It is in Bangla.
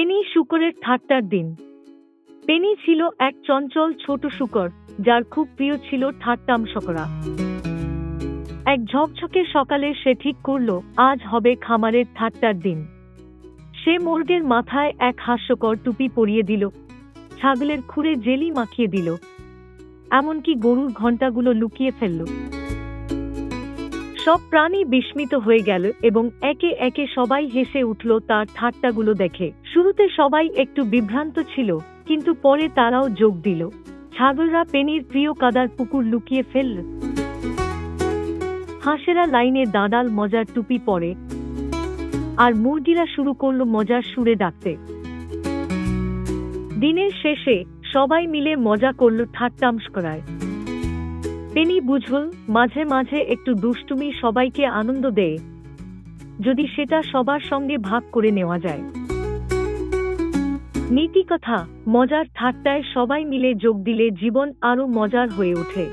পেনি শুকরের ঠাট্টার দিন। পেনি ছিল এক চঞ্চল ছোট শুকর, যার খুব প্রিয় ছিল ঠাট্টামশকরা এক ঝকঝকে সকালে সে ঠিক করল, আজ হবে খামারের ঠাট্টার দিন। সে মুরগের মাথায় এক হাস্যকর টুপি পরিয়ে দিল, ছাগলের খুরে জেলি মাখিয়ে দিল, এমনকি গরুর ঘণ্টাগুলো লুকিয়ে ফেলল। সব প্রাণী বিস্মিত হয়ে গেল এবং একে একে সবাই হেসে উঠল তার ঠাট্টাগুলো দেখে। শুরুতে সবাই একটু বিভ্রান্ত ছিল, কিন্তু পরে তারাও যোগ দিল। ছাগলরা পেনির প্রিয় কাদার পুকুর লুকিয়ে ফেলল। হাঁসেরা লাইনে দাঁড়াল মজার টুপি পরে। আর মুরগিরা শুরু করল মজার সুরে ডাকতে। দিনের শেষে সবাই মিলে মজা করল ঠাট্টামস পেনি বুঝুল মাঝে মাঝে একটু দুষ্টুমি সবাইকে আনন্দ দেয়, যদি সেটা সবার সঙ্গে ভাগ করে নেওয়া যায়। নীতি কথা মজার ঠাট্টায় সবাই মিলে যোগ দিলে জীবন আরও মজার হয়ে ওঠে।